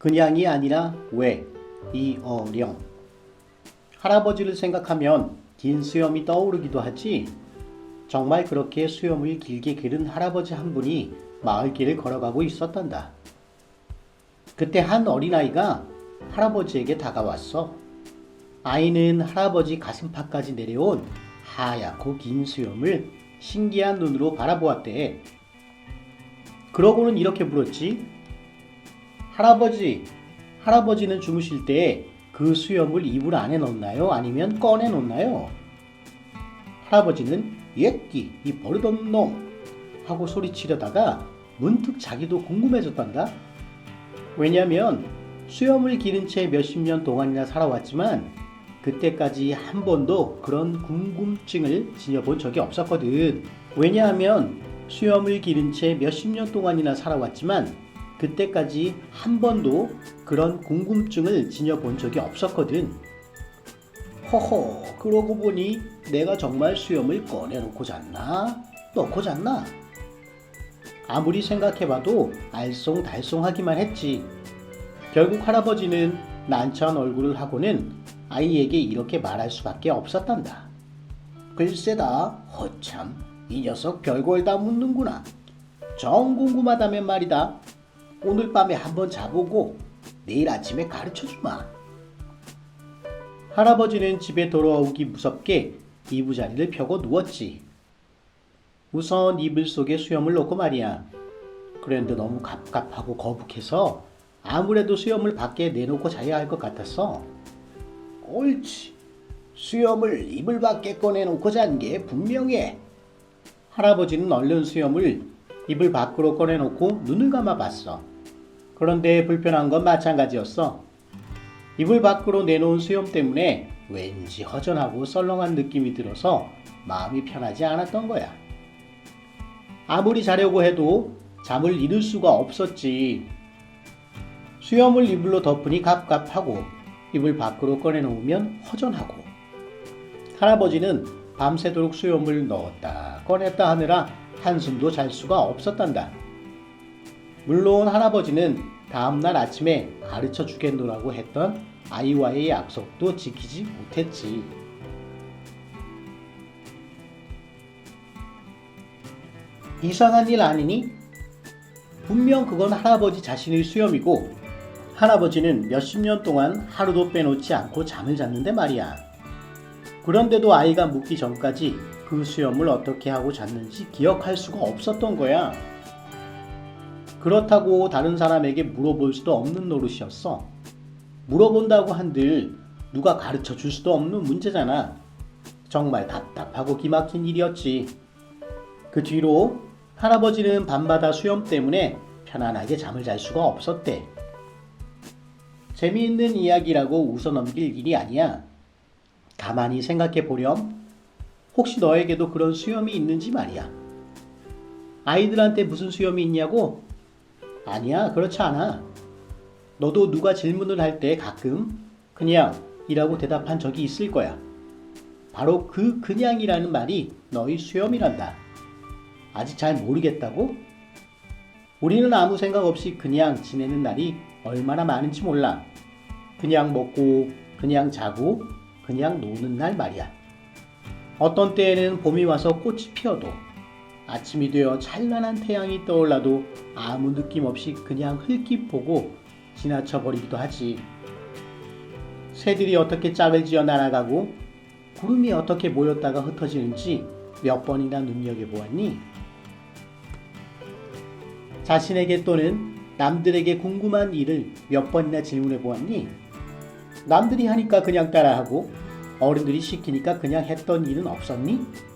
그냥이 아니라 왜, 이 어 령. 할아버지를 생각하면 긴 수염이 떠오르기도 하지. 정말 그렇게 수염을 길게 기른 할아버지 한 분이 마을길을 걸어가고 있었단다. 그때 한 어린아이가 할아버지에게 다가왔어. 아이는 할아버지 가슴팍까지 내려온 하얗고 긴 수염을 신기한 눈으로 바라보았대. 그러고는 이렇게 물었지. 할아버지, 할아버지는 주무실 때 그 수염을 이불 안에 넣나요? 아니면 꺼내 놓나요? 할아버지는 예끼 이 버릇없는 놈 하고 소리치려다가 문득 자기도 궁금해졌단다. 왜냐면 수염을 기른 채 몇십 년 동안이나 살아왔지만 그때까지 한 번도 그런 궁금증을 지녀본 적이 없었거든. 왜냐하면 수염을 기른 채 몇십 년 동안이나 살아왔지만 그때까지 한 번도 그런 궁금증을 지녀본 적이 없었거든. 허허, 그러고 보니 내가 정말 수염을 꺼내놓고 잤나? 넣고 잤나? 아무리 생각해봐도 알쏭달쏭하기만 했지. 결국 할아버지는 난처한 얼굴을 하고는 아이에게 이렇게 말할 수밖에 없었단다. 글쎄다, 허참, 이 녀석 별걸 다 묻는구나. 정 궁금하다면 말이다. 오늘 밤에 한번 자보고 내일 아침에 가르쳐 주마. 할아버지는 집에 돌아오기 무섭게 이부자리를 펴고 누웠지. 우선 이불 속에 수염을 넣고 말이야. 그런데 너무 갑갑하고 거북해서 아무래도 수염을 밖에 내놓고 자야 할 것 같았어. 옳지. 수염을 이불 밖에 꺼내놓고 잔 게 분명해. 할아버지는 얼른 수염을 이불 밖으로 꺼내놓고 눈을 감아 봤어. 그런데 불편한 건 마찬가지였어. 이불 밖으로 내놓은 수염 때문에 왠지 허전하고 썰렁한 느낌이 들어서 마음이 편하지 않았던 거야. 아무리 자려고 해도 잠을 이룰 수가 없었지. 수염을 이불로 덮으니 갑갑하고 이불 밖으로 꺼내놓으면 허전하고 할아버지는 밤새도록 수염을 넣었다 꺼냈다 하느라 한숨도 잘 수가 없었단다. 물론 할아버지는 다음날 아침에 가르쳐 주겠노라고 했던 아이와의 약속도 지키지 못했지. 이상한 일 아니니? 분명 그건 할아버지 자신의 수염이고 할아버지는 몇십 년 동안 하루도 빼놓지 않고 잠을 잤는데 말이야. 그런데도 아이가 묻기 전까지 그 수염을 어떻게 하고 잤는지 기억할 수가 없었던 거야. 그렇다고 다른 사람에게 물어볼 수도 없는 노릇이었어. 물어본다고 한들 누가 가르쳐 줄 수도 없는 문제잖아. 정말 답답하고 기막힌 일이었지. 그 뒤로 할아버지는 밤마다 수염 때문에 편안하게 잠을 잘 수가 없었대. 재미있는 이야기라고 웃어 넘길 일이 아니야. 가만히 생각해 보렴. 혹시 너에게도 그런 수염이 있는지 말이야. 아이들한테 무슨 수염이 있냐고 아니야, 그렇지 않아. 너도 누가 질문을 할 때 가끔 그냥 이라고 대답한 적이 있을 거야. 바로 그 그냥이라는 말이 너희 수염이란다. 아직 잘 모르겠다고? 우리는 아무 생각 없이 그냥 지내는 날이 얼마나 많은지 몰라. 그냥 먹고, 그냥 자고, 그냥 노는 날 말이야. 어떤 때에는 봄이 와서 꽃이 피어도 아침이 되어 찬란한 태양이 떠올라도 아무 느낌 없이 그냥 흘낏 보고 지나쳐 버리기도 하지. 새들이 어떻게 짝을 지어 날아가고 구름이 어떻게 모였다가 흩어지는지 몇 번이나 눈여겨보았니? 자신에게 또는 남들에게 궁금한 일을 몇 번이나 질문해 보았니? 남들이 하니까 그냥 따라하고 어른들이 시키니까 그냥 했던 일은 없었니?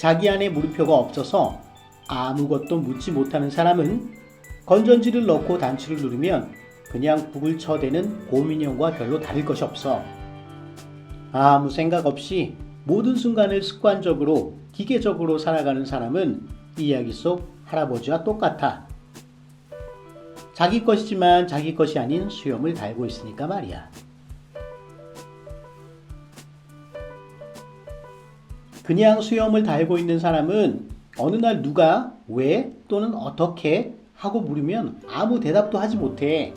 자기 안에 물음표가 없어서 아무것도 묻지 못하는 사람은 건전지를 넣고 단추를 누르면 그냥 북을 쳐대는 곰인형과 별로 다를 것이 없어. 아무 생각 없이 모든 순간을 습관적으로 기계적으로 살아가는 사람은 이야기 속 할아버지와 똑같아. 자기 것이지만 자기 것이 아닌 수염을 달고 있으니까 말이야. 그냥 수염을 달고 있는 사람은 어느 날 누가 왜 또는 어떻게 하고 물으면 아무 대답도 하지 못해.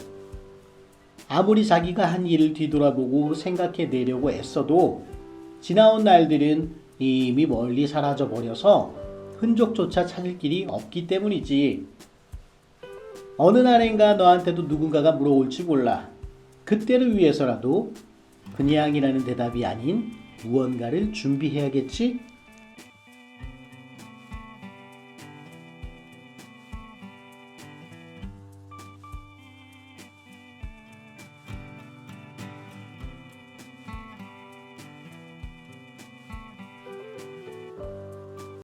아무리 자기가 한 일을 뒤돌아보고 생각해 내려고 애써도 지나온 날들은 이미 멀리 사라져 버려서 흔적조차 찾을 길이 없기 때문이지. 어느 날엔가 너한테도 누군가가 물어올지 몰라. 그때를 위해서라도 그냥이라는 대답이 아닌 무언가를 준비해야겠지?